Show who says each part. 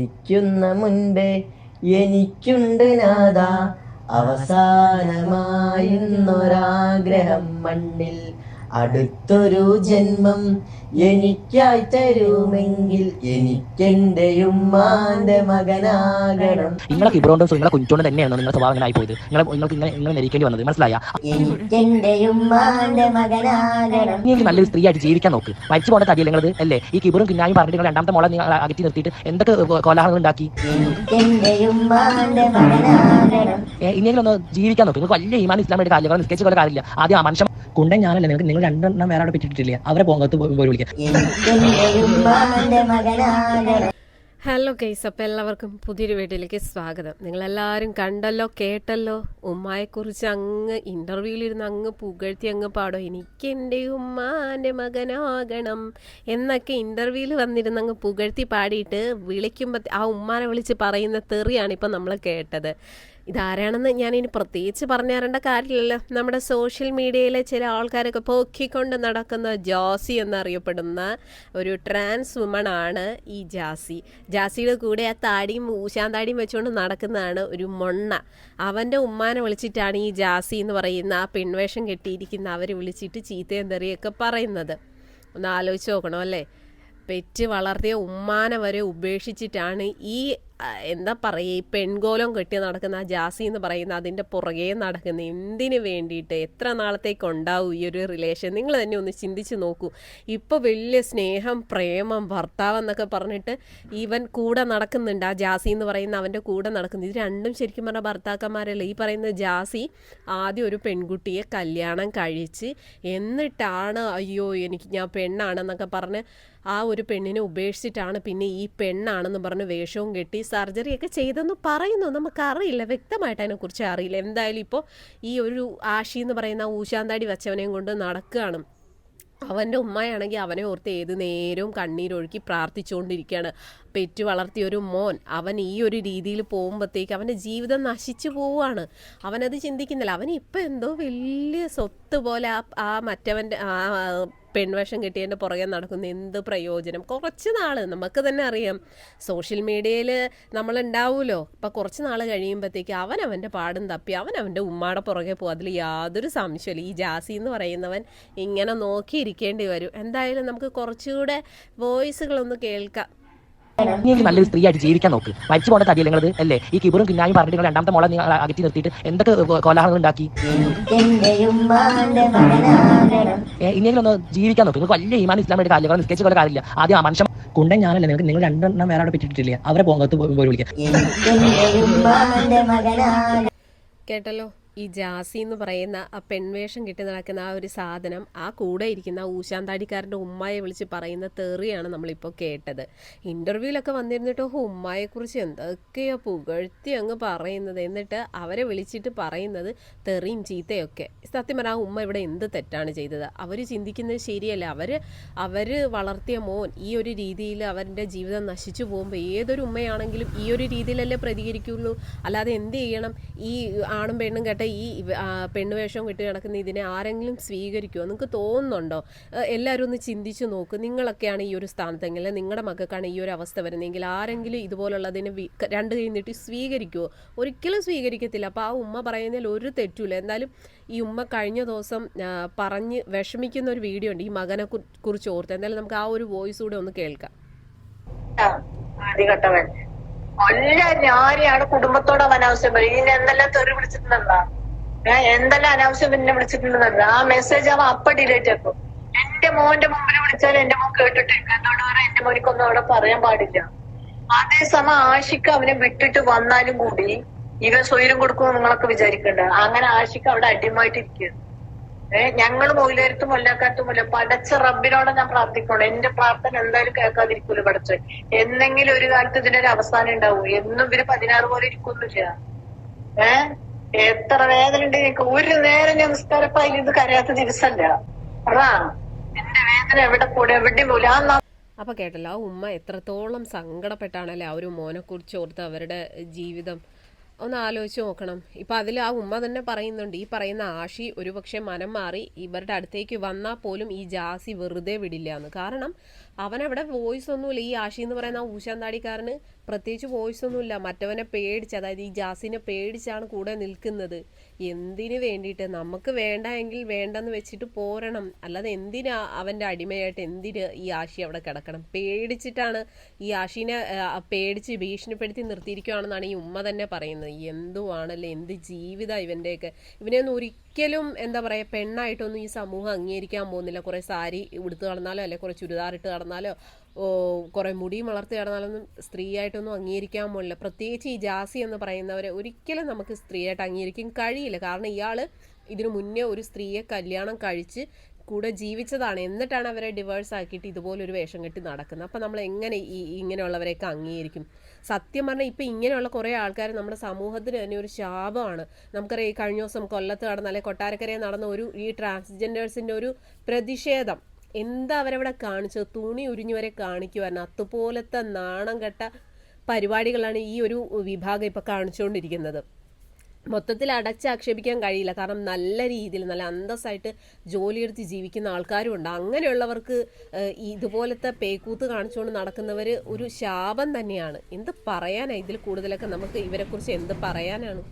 Speaker 1: ഇരിക്കുന്ന മുൻപേ എനിക്കുണ്ട് നാഥ. അവസാനമായിരുന്നൊരാഗ്രഹം മണ്ണിൽ. അടുത്തൊരു ജന്മം എനിക്കായി തരുമെങ്കിൽ എനിക്കെന്റെ ഉമ്മാന്റെ മകനാകണം.
Speaker 2: നിങ്ങളെ കിബ്രോണ്ടും നിങ്ങളെ കുഞ്ചോണ്ടും തന്നെയാണ് നിങ്ങളുടെ സ്വഭാവം അങ്ങനെ ആയിപ്പോയത്? നിങ്ങളെ നിങ്ങൾക്ക് ഇങ്ങനെ ഇങ്ങനെ നെരിക്കേണ്ടി വന്നത് മനസ്സിലായ?
Speaker 1: എനിക്കെന്റെ ഉമ്മാന്റെ മകനാകണം.
Speaker 2: നീ നല്ലൊരു സ്ത്രീ ആയിട്ട് ജീവിക്കാൻ നോക്ക്. മരിച്ചു പോകേണ്ട തടിയല്ല നിങ്ങളത്? അല്ലേ? ഈ കിബറും കിന്നായും പറഞ്ഞിട്ട് നിങ്ങൾ രണ്ടാമത്തെ മോളെ നിങ്ങൾ അകറ്റി നിർത്തിയിട്ട് എന്തൊക്കെ കോലാഹലങ്ങൾ ഉണ്ടാക്കി? ഇനിയെങ്കിലും ഒന്ന് ജീവിക്കാൻ നോക്ക്. നിങ്ങൾക്ക് വലിയ ഈമാൻ ഇസ്ലാമിന്റെ കാര്യങ്ങൾ നിസ്കരിച്ചു പോലെ കാര്യമില്ല. ആദ്യം ആ മനുഷ്യൻ കൊണ്ടേ ഞാനല്ല നിങ്ങൾക്ക് നിങ്ങൾ രണ്ടെണ്ണം വേറെ അവിടെ പറ്റിയിട്ടില്ല അവരെ പോകത്ത് പോയി
Speaker 1: മകനാകണം
Speaker 3: ഹലോ കേസ് അപ്പോൾ എല്ലാവർക്കും പുതിയൊരു വീഡിയോയിലേക്ക് സ്വാഗതം. നിങ്ങളെല്ലാവരും കണ്ടല്ലോ കേട്ടല്ലോ? ഉമ്മയെക്കുറിച്ച് അങ്ങ് ഇന്റർവ്യൂവിലിരുന്ന് അങ്ങ് പുകഴ്ത്തി അങ്ങ് പാടോ. എനിക്ക് എന്റെ ഉമ്മാന്റെ മകനാകണം എന്നൊക്കെ ഇന്റർവ്യൂവിൽ വന്നിരുന്ന് അങ്ങ് പുകഴ്ത്തി പാടിയിട്ട് വിളിക്കുമ്പോൾ ആ ഉമ്മാനെ വിളിച്ച് പറയുന്ന തെറിയാണ് ഇപ്പം നമ്മൾ കേട്ടത്. ഇതാരാണെന്ന് ഞാൻ ഇനി പ്രത്യേകിച്ച് പറഞ്ഞു തരേണ്ട കാര്യമില്ലല്ലോ. നമ്മുടെ സോഷ്യൽ മീഡിയയിലെ ചില ആൾക്കാരൊക്കെ പൊക്കിക്കൊണ്ട് നടക്കുന്ന ജാസി എന്നറിയപ്പെടുന്ന ഒരു ട്രാൻസ് വുമൺ ആണ് ഈ ജാസി. ജാസിയുടെ കൂടെ ആ താടിയും ഊശാന്താടിയും വെച്ചുകൊണ്ട് നടക്കുന്നതാണ് ഒരു മൊണ്ണ. അവന്റെ ഉമ്മാനെ വിളിച്ചിട്ടാണ് ഈ ജാസി എന്ന് പറയുന്ന ആ പെൺവേഷം കെട്ടിയിരിക്കുന്ന അവരെ വിളിച്ചിട്ട് ചീത്തയും തെറിയൊക്കെ പറയുന്നത്. ഒന്ന് ആലോചിച്ച് നോക്കണം അല്ലേ? പെറ്റ് വളർത്തിയ ഉമ്മാനെ വരെ ഉപേക്ഷിച്ചിട്ടാണ് ഈ എന്താ പറയുക ഈ പെൺകോലം കെട്ടി നടക്കുന്ന ആ ജാസി എന്ന് പറയുന്ന അതിന്റെ പുറകെ നടക്കുന്ന എന്തിനു വേണ്ടിയിട്ട് എത്ര നാളത്തേക്ക് ഉണ്ടാവും ഈ ഒരു റിലേഷൻ നിങ്ങൾ തന്നെ ഒന്ന് ചിന്തിച്ച് നോക്കൂ. ഇപ്പോൾ വലിയ സ്നേഹം പ്രേമം ഭർത്താവ് എന്നൊക്കെ പറഞ്ഞിട്ട് ഇവൻ കൂടെ നടക്കുന്നുണ്ട്. ആ ജാസി എന്ന് പറയുന്ന അവന്റെ കൂടെ നടക്കുന്നു. ഇത് രണ്ടും ശരിക്കും പറഞ്ഞാൽ ഭർത്താക്കന്മാരല്ല. ഈ പറയുന്ന ജാസി ആദ്യം ഒരു പെൺകുട്ടിയെ കല്യാണം കഴിച്ച് എന്നിട്ടാണ് അയ്യോ എനിക്ക് ഞാൻ പെണ്ണാണെന്നൊക്കെ പറഞ്ഞ് ആ ഒരു പെണ്ണിനെ ഉപേക്ഷിച്ചിട്ടാണ് പിന്നെ ഈ പെണ്ണാണെന്ന് പറഞ്ഞ് വേഷവും കെട്ടി സർജറിയൊക്കെ ചെയ്തെന്ന് പറയുന്നു. നമുക്കറിയില്ല വ്യക്തമായിട്ട് അതിനെക്കുറിച്ച് അറിയില്ല. എന്തായാലും ഇപ്പോൾ ഈ ഒരു ആഷി എന്ന് പറയുന്ന ഊശാന്താടി വച്ചവനെയും കൊണ്ട് നടക്കുകയാണ്. അവന്റെ ഉമ്മയാണെങ്കിൽ അവനെ ഓർത്ത് ഏത് നേരവും കണ്ണീരൊഴുക്കി പ്രാർത്ഥിച്ചുകൊണ്ടിരിക്കുകയാണ്. പെറ്റു വളർത്തിയ ഒരു മോൻ അവൻ ഈ ഒരു രീതിയിൽ പോകുമ്പോഴത്തേക്ക് അവന്റെ ജീവിതം നശിച്ചു പോവുകയാണ്. അവനത് ചിന്തിക്കുന്നില്ല. അവൻ എന്തോ വലിയ സ്വത്ത് പോലെ ആ ആ മറ്റവന്റെ ആ പെൺവേഷം കിട്ടിയതിന്റെ പുറകെ നടക്കുന്ന എന്ത് പ്രയോജനം? കുറച്ച് നാൾ നമുക്ക് തന്നെ അറിയാം. സോഷ്യൽ മീഡിയയിൽ നമ്മളുണ്ടാവുമല്ലോ അപ്പം കുറച്ച് നാൾ കഴിയുമ്പോഴത്തേക്ക് അവൻ അവന്റെ പാടും തപ്പി അവൻ അവന്റെ ഉമ്മാടെ പുറകെ പോകും അതിൽ യാതൊരു സംശയമില്ല ഈ ജാസി എന്ന് പറയുന്നവൻ ഇങ്ങനെ നോക്കിയിരിക്കേണ്ടി വരും. എന്തായാലും നമുക്ക് കുറച്ചുകൂടെ വോയിസുകളൊന്ന് കേൾക്കാം.
Speaker 2: നിങ്ങൾക്ക് നല്ലൊരു സ്ത്രീ ആയിട്ട് ജീവിക്കാൻ നോക്ക്. മരിച്ചു പോകേണ്ട തടി നിങ്ങളത്? അല്ലേ? ഈ കിബറും കിന്നായും പറഞ്ഞിട്ട് നിങ്ങൾ രണ്ടാമത്തെ മോളെ നിങ്ങൾ അകറ്റി നിർത്തിയിട്ട് എന്തൊക്കെ കോലാഹലങ്ങൾ ഉണ്ടാക്കി? ഇനിയെങ്കിലും ഒന്ന് ജീവിക്കാൻ നോക്ക്. നിങ്ങൾക്ക് വലിയ ഈമാൻ ഇസ്ലാമിയുടെ കാര്യം നിസ്കരിച്ച പോലെ കാര്യമില്ല. ആദ്യം ആ മനുഷ്യൻ കൊണ്ടേ ഞാനല്ല നിങ്ങൾക്ക് നിങ്ങൾ രണ്ടെണ്ണം വേറെ അവിടെ പറ്റിയിട്ടില്ല അവരെ പോകത്ത് പോയി വിളിക്കാം.
Speaker 3: കേട്ടല്ലോ? ഈ ജാസി എന്ന് പറയുന്ന ആ പെൺവേഷം കിട്ടി നടക്കുന്ന ആ ഒരു സാധനം ആ കൂടെ ഇരിക്കുന്ന ഊശാന്താടിക്കാരന്റെ ഉമ്മായെ വിളിച്ച് പറയുന്ന തെറിയാണ് നമ്മളിപ്പോൾ കേട്ടത്. ഇന്റർവ്യൂവിലൊക്കെ വന്നിരുന്നിട്ട് ഓഹോ ഉമ്മായെക്കുറിച്ച് എന്തൊക്കെയോ പുകഴ്ത്തി അങ്ങ് പറയുന്നത്. എന്നിട്ട് അവരെ വിളിച്ചിട്ട് പറയുന്നത് തെറിയും ചീത്തയൊക്കെ. സത്യം പറഞ്ഞാൽ ആ ഉമ്മ ഇവിടെ എന്ത് തെറ്റാണ് ചെയ്തത്? അവർ ചിന്തിക്കുന്നത് ശരിയല്ല. അവർ അവർ വളർത്തിയ മോൻ ഈ ഒരു രീതിയിൽ അവരുടെ ജീവിതം നശിച്ചു പോകുമ്പോൾ ഏതൊരു ഉമ്മയാണെങ്കിലും ഈ ഒരു രീതിയിലല്ലേ പ്രതികരിക്കുള്ളൂ. അല്ലാതെ എന്ത് ചെയ്യണം? ഈ ആണും പെണ്ണും കേട്ട ഈ ആ, പെണ്ണ് വേഷം വിട്ട് കിടക്കുന്ന ഇതിനെ ആരെങ്കിലും സ്വീകരിക്കുമോ നിങ്ങൾക്ക് തോന്നുന്നുണ്ടോ? എല്ലാവരും ഒന്ന് ചിന്തിച്ചു നോക്ക്. നിങ്ങളൊക്കെയാണ് ഈ ഒരു സ്ഥാനത്തെങ്കിൽ നിങ്ങളുടെ മക്കൾക്കാണ് ഈ ഒരു അവസ്ഥ വരുന്നതെങ്കിൽ ആരെങ്കിലും ഇതുപോലുള്ളതിനെ രണ്ട് കൈ നീട്ടി സ്വീകരിക്കുമോ ഒരിക്കലും സ്വീകരിക്കത്തില്ല. അപ്പോൾ ആ ഉമ്മ പറയുന്നതിൽ ഒരു തെറ്റുമില്ല. എന്തായാലും ഈ ഉമ്മ കഴിഞ്ഞ ദിവസം പറഞ്ഞ് വിഷമിക്കുന്ന ഒരു വീഡിയോ ഉണ്ട്. ഈ മകനെ കുറിച്ച് ഓർത്ത്. എന്തായാലും നമുക്ക് ആ ഒരു വോയിസ് കൂടെ ഒന്ന് കേൾക്കാം.
Speaker 4: ആദ്യഘട്ടവൻ കൊല്ല ഞാനെയാണ് കുടുംബത്തോട് അവൻ അനാവശ്യം പറയും. ഇനി എന്തെല്ലാം തെറി വിളിച്ചിട്ടുണ്ടെന്നാ? ഏഹ് എന്തെല്ലാം അനാവശ്യം പിന്നെ വിളിച്ചിട്ടുണ്ടെന്നാ? ആ മെസ്സേജ് അവൻ അപ്പ ഡിലീറ്റ് ആക്കും. എന്റെ മോന്റെ മുമ്പിൽ വിളിച്ചാൽ എന്റെ മോൻ കേട്ടിട്ടേക്ക്. എന്നോട് പറയാൻ എന്റെ മോനിക്കൊന്നും അവിടെ പറയാൻ പാടില്ല. അതേസമയം ആഷിക്ക് അവനെ വിട്ടിട്ട് വന്നാലും കൂടി ഇവൻ സ്വൈരം കൊടുക്കുമോ നിങ്ങളൊക്കെ വിചാരിക്കണ്ട. അങ്ങനെ ആഷിക്ക് അവിടെ അടിമായിട്ടിരിക്കുക ഏഹ് ഞങ്ങൾ മൊയിലേരത്തും മുല്ലാക്കാത്തുമില്ല പടച്ച റബ്ബിനോട് ഞാൻ പ്രാർത്ഥിക്കണം എന്റെ പ്രാർത്ഥന എന്തായാലും കേൾക്കാതിരിക്കൂല പടച്ച എന്നെങ്കിലും ഒരു കാലത്ത് ഇതിനൊരു അവസാനം ഉണ്ടാവും. എന്നും ഇവർ പതിനാറ് പോലെ ഇരിക്കുന്നില്ല. ഏഹ് എത്ര വേദന ഉണ്ട് എനിക്ക്. ഒരു നേരം ഞാൻ നിസ്കാരപ്പായി ഇത് കരയാത്ത ദിവസമല്ല അതാ. എന്റെ വേദന എവിടെ കൂടെ എവിടെയും പോലും
Speaker 3: അപ്പോൾ കേട്ടല്ലോ ആ ഉമ്മ എത്രത്തോളം സങ്കടപ്പെട്ടാണല്ലേ ആ ഒരു മോനെ കുറിച്ച് ഓർത്ത് അവരുടെ ജീവിതം ഒന്ന് ആലോചിച്ച് നോക്കണം. ഇപ്പം അതിൽ ആ ഉമ്മ തന്നെ പറയുന്നുണ്ട് ഈ പറയുന്ന ആഷി ഒരുപക്ഷെ മനം മാറി ഇവരുടെ അടുത്തേക്ക് വന്നാൽ പോലും ഈ ജാസി വെറുതെ വിടില്ല എന്ന് കാരണം അവനവിടെ വോയിസ് ഒന്നുമില്ല. ഈ ആഷി എന്ന് പറയുന്ന ആ ഊശാന്താടിക്കാരന് പ്രത്യേകിച്ച് വോയിസ് ഒന്നുമില്ല. മറ്റവനെ പേടിച്ച് അതായത് ഈ ജാസിനെ പേടിച്ചാണ് കൂടെ നിൽക്കുന്നത്. എന്തിനു വേണ്ടിയിട്ട്? നമുക്ക് വേണ്ട എങ്കിൽ വേണ്ടെന്ന് വെച്ചിട്ട് പോരണം. അല്ലാതെ എന്തിനാ അവന്റെ അടിമയായിട്ട് എന്തിന് ഈ ആശി അവിടെ കിടക്കണം? പേടിച്ചിട്ടാണ് ഈ ആഷിനെ പേടിച്ച് ഭീഷണിപ്പെടുത്തി നിർത്തിയിരിക്കുകയാണെന്നാണ് ഈ ഉമ്മ തന്നെ പറയുന്നത്. എന്തുവാണല്ലേ? എന്ത് ജീവിതം ഇവന്റെയൊക്കെ ഇവനെയൊന്നും ഒരിക്കലും എന്താ പറയുക പെണ്ണായിട്ടൊന്നും ഈ സമൂഹം അംഗീകരിക്കാൻ പോകുന്നില്ല. കുറേ സാരി ഉടുത്ത് നടന്നാലോ അല്ലെ കുറേ ചുരിദാറിട്ട് നടന്നാലോ ഓ കുറേ മുടിയും വളർത്തി നടന്നാലൊന്നും സ്ത്രീയായിട്ടൊന്നും അംഗീകരിക്കാൻ പോലില്ല പ്രത്യേകിച്ച് ഈ ജാസി എന്ന് പറയുന്നവരെ ഒരിക്കലും നമുക്ക് സ്ത്രീയായിട്ട് അംഗീകരിക്കാൻ കഴിയില്ല. കാരണം ഇയാൾ ഇതിനു മുന്നേ ഒരു സ്ത്രീയെ കല്യാണം കഴിച്ച് കൂടെ ജീവിച്ചതാണ്. എന്നിട്ടാണ് അവരെ ഡിവേഴ്സ് ആക്കിയിട്ട് ഇതുപോലൊരു വേഷം കെട്ടി നടക്കുന്നത്. അപ്പം നമ്മൾ എങ്ങനെ ഈ ഇങ്ങനെയുള്ളവരെയൊക്കെ അംഗീകരിക്കും? സത്യം പറഞ്ഞാൽ ഇപ്പം ഇങ്ങനെയുള്ള കുറേ ആൾക്കാർ നമ്മുടെ സമൂഹത്തിന് തന്നെ ഒരു ശാപമാണ്. നമുക്കറിയാം ഈ കഴിഞ്ഞ ദിവസം കൊല്ലത്ത് നടന്ന അല്ലെങ്കിൽ നടന്ന ഒരു ഈ ട്രാൻസ്ജെൻഡേഴ്സിന്റെ ഒരു പ്രതിഷേധം. എന്താ അവരവിടെ കാണിച്ചത്? തുണി ഉരിഞ്ഞു വരെ കാണിക്കുമായിരുന്നു അതുപോലത്തെ നാണം കെട്ട പരിപാടികളാണ് ഈ ഒരു വിഭാഗം ഇപ്പം കാണിച്ചുകൊണ്ടിരിക്കുന്നത് മൊത്തത്തിൽ അടച്ചാക്ഷേപിക്കാൻ കഴിയില്ല. കാരണം നല്ല രീതിയിൽ നല്ല അന്തസ്സായിട്ട് ജോലിയെടുത്ത് ജീവിക്കുന്ന ആൾക്കാരും ഉണ്ട്. അങ്ങനെയുള്ളവർക്ക് ഇതുപോലത്തെ പേക്കൂത്ത് കാണിച്ചുകൊണ്ട് നടക്കുന്നവർ ഒരു ശാപം തന്നെയാണ്. എന്ത് പറയാനാണ് ഇതിൽ കൂടുതലൊക്കെ നമുക്ക് ഇവരെക്കുറിച്ച് എന്ത് പറയാനാണ്?